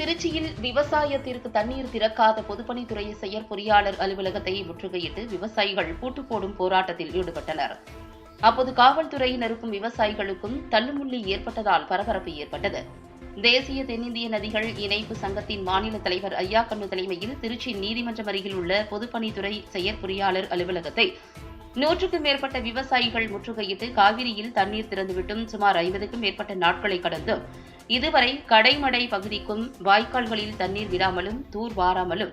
திருச்சியில் விவசாயத்திற்கு தண்ணீர் திறக்காத பொதுப்பணித்துறை செயற்பொறியாளர் அலுவலகத்தை முற்றுகையிட்டு விவசாயிகள் பூட்டு போடும் போராட்டத்தில் ஈடுபட்டனர். அப்போது காவல்துறையினருக்கும் விவசாயிகளுக்கும் தள்ளுமுள்ளி ஏற்பட்டதால் பரபரப்பு ஏற்பட்டது. தேசிய தென்னிந்திய நதிகள் இணைப்பு சங்கத்தின் மாநில தலைவர் ஐயா கண்ணு தலைமையில் திருச்சி நீதிமன்றம் அருகில் உள்ள பொதுப்பணித்துறை செயற்பொறியாளர் அலுவலகத்தை நூற்றுக்கும் மேற்பட்ட விவசாயிகள் முற்றுகையிட்டு காவிரியில் தண்ணீர் திறந்துவிட்டும் சுமார் ஐம்பதுக்கும் மேற்பட்ட நாட்களை கடந்து இதுவரை கடைமடை பகுதிக்கும் வாய்க்கால்களில் தண்ணீர் விடாமலும் தூர் வாராமலும்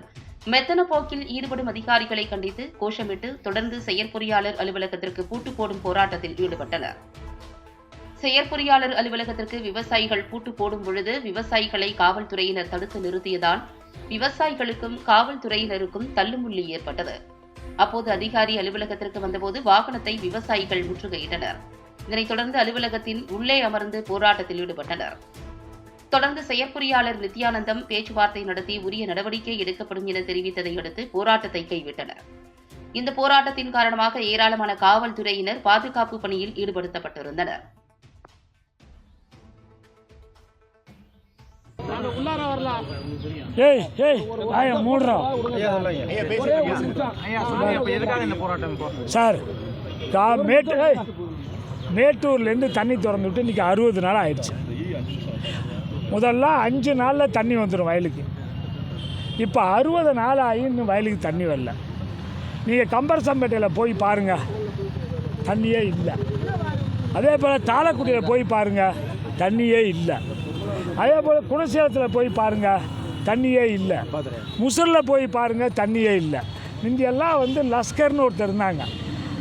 மெத்தன போக்கில் ஈடுபடும் அதிகாரிகளை கண்டித்து கோஷமிட்டு தொடர்ந்து செயற்பொறியாளர் அலுவலகத்திற்கு பூட்டு போடும் போராட்டத்தில் ஈடுபட்டனர். செயற்பொறியாளர் அலுவலகத்திற்கு விவசாயிகள் பூட்டு போடும் பொழுது விவசாயிகளை காவல்துறையினர் தடுத்து நிறுத்தியதால் விவசாயிகளுக்கும் காவல்துறையினருக்கும் தள்ளுமுள்ளி ஏற்பட்டது. அப்போது அதிகாரி அலுவலகத்திற்கு வந்தபோது வாகனத்தை விவசாயிகள் முற்றுகையிட்டனர். இதனைத் தொடர்ந்து அலுவலகத்தின் உள்ளே அமர்ந்து போராட்டத்தில் ஈடுபட்டனர். தொடர்ந்து செயற்பொறியாளர் நித்யானந்தம் பேச்சுவார்த்தை நடத்தி உரிய நடவடிக்கை எடுக்கப்படும் என தெரிவித்ததை அடுத்து போராட்டத்தை கைவிட்டனர். இந்த போராட்டத்தின் காரணமாக ஏராளமான காவல்துறையினர் பாதுகாப்பு பணியில் ஈடுபடுத்தப்பட்டிருந்தனர். ஏய் ஏய் போராட்டம் இப்போ? சார் மேட்டு மேட்டூர்லேருந்து தண்ணி திறந்து விட்டு இன்றைக்கி அறுபது நாள் ஆயிடுச்சு. முதல்ல அஞ்சு நாளில் தண்ணி வந்துடும் வயலுக்கு. இப்போ அறுபது நாள் ஆகி இன்னும் வயலுக்கு தண்ணி வரல. நீங்கள் கம்பரசம்பேட்டையில் போய் பாருங்கள் தண்ணியே இல்லை. அதே போல் தாளக்குடியில் போய் பாருங்கள் தண்ணியே இல்லை. அதே போல் குணசேலத்தில் போய் பாருங்கள் தண்ணியே இல்லை. முசூரில் போய் பாருங்கள் தண்ணியே இல்லை. முந்தியெல்லாம் வந்து லஸ்கர்னு ஒருத்தர் இருந்தாங்க.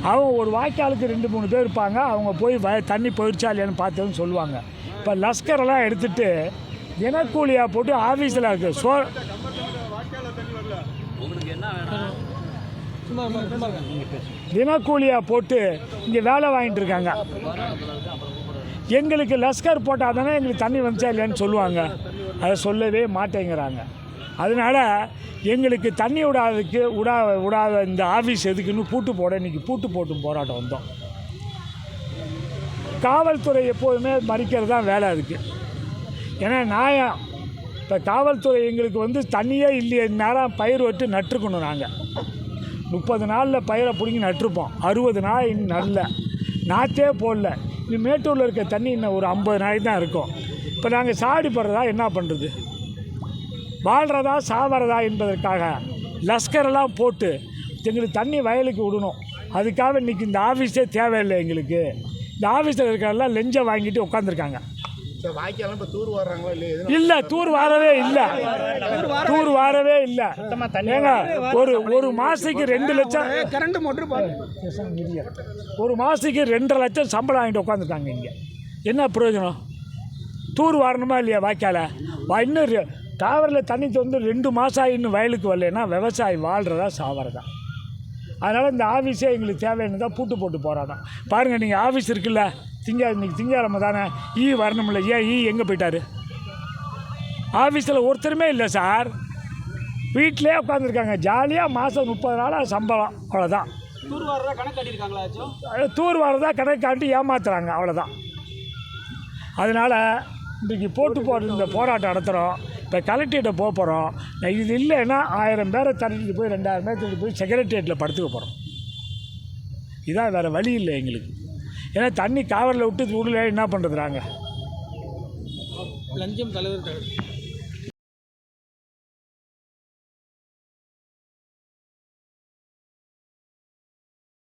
அவங்க ஒரு வாய்க்காலுக்கு ரெண்டு மூணு பேர் இருப்பாங்க. அவங்க போய் வய தண்ணி போயிடுச்சா இல்லையான்னு பார்த்ததுன்னு சொல்லுவாங்க. இப்போ லஸ்கரெல்லாம் எடுத்துட்டு தினக்கூலியாக போட்டு ஆஃபீஸில் இருக்கு. சோ தினக்கூலியாக போட்டு இங்கே வேலை வாங்கிட்டு இருக்காங்க. எங்களுக்கு லஸ்கர் போட்டால் தானே எங்களுக்கு தண்ணி வந்துச்சா இல்லையான்னு சொல்லுவாங்க. அதை சொல்லவே மாட்டேங்கிறாங்க. அதனால் எங்களுக்கு தண்ணி விடாததுக்கு விடா விடாத இந்த ஆஃபீஸ் எதுக்குன்னு பூட்டு போட இன்றைக்கி பூட்டு போட்டும் போராட்டம் வந்தோம். காவல்துறை எப்போதுமே மறிக்கிறது தான் வேலை அதுக்கு. ஏன்னா நியாயம் இப்போ காவல்துறை எங்களுக்கு வந்து தண்ணியே இல்லையே நேரம் பயிர் வெட்டு நட்டுருக்கணும் நாங்கள் முப்பது நாளில் பயிரை பிடிங்கி நட்டிருப்போம். அறுபது நாள் இன்னும் நல்ல நாற்றே போடல. இன்னும் மேட்டூரில் இருக்க தண்ணி இன்னும் ஒரு ஐம்பது நாளைக்கு தான் இருக்கும். இப்போ நாங்கள் சாடி போடுறதா என்ன பண்ணுறது வாழ்கிறதா சாவறதா என்பதற்காக லஸ்கரெல்லாம் போட்டு எங்களுக்கு தண்ணி வயலுக்கு விடணும். அதுக்காக இன்றைக்கி இந்த ஆஃபீஸே தேவையில்லை எங்களுக்கு. இந்த ஆஃபீஸில் இருக்கிறதெல்லாம் லெஞ்சை வாங்கிட்டு உட்காந்துருக்காங்க இல்லை தூர் வாரவே இல்ல. தூர் வாரவே இல்ல. ஏங்க ஒரு ஒரு மாசத்துக்கு ரெண்டு லட்சம். கரண்ட் மோட்ரு ஒரு மாசத்துக்கு ரெண்டரை லட்சம் சம்பளம் வாங்கிட்டு உட்காந்துருக்காங்க இங்க. என்ன பிரயோஜனம்? தூர் வாரணுமா இல்லையா வாய்க்கால? வா இன்னும் காவிரியில் தண்ணி திறந்து ரெண்டு மாதம் ஆகி இன்னும் வயலுக்கு வரலைன்னா விவசாயி வாழ்கிறதா சாவறதா? அதனால் இந்த ஆஃபீஸே எங்களுக்கு தேவைன்னு தான் பூட்டு போட்டு போகிறாதான் பாருங்கள் நீங்கள் ஆஃபீஸ் இருக்குல்ல திங்க இன்னைக்கு திங்காரம்ம தானே ஈ வரணும்ல ஏன் ஈ எங்கே போயிட்டாரு? ஆஃபீஸில் ஒருத்தருமே இல்லை சார். வீட்டிலே உட்காந்துருக்காங்க ஜாலியாக மாதம் முப்பது நாளாக சம்பளம் அவ்வளோதான் தூர் வரதா கணக்கு காட்டி ஏமாத்துறாங்க அவ்வளோதான் அதனால் இன்றைக்கி போட்டு போட்டு இந்த போராட்டம் நடத்துகிறோம் இப்போ கலெக்டரேட்டை போக போகிறோம். இது இல்லைன்னா ஆயிரம் பேரை தள்ளிட்டு போய் ரெண்டாயிரம் பேர் தள்ளிட்டு போய் செக்ரட்டரியேட்டில் படுத்துக்க போகிறோம். இதான் வேறு வழி இல்லை எங்களுக்கு. ஏன்னா தண்ணி காவலில் விட்டு விடல என்ன பண்ணுறது நாங்கள் லஞ்சம் தலைவர்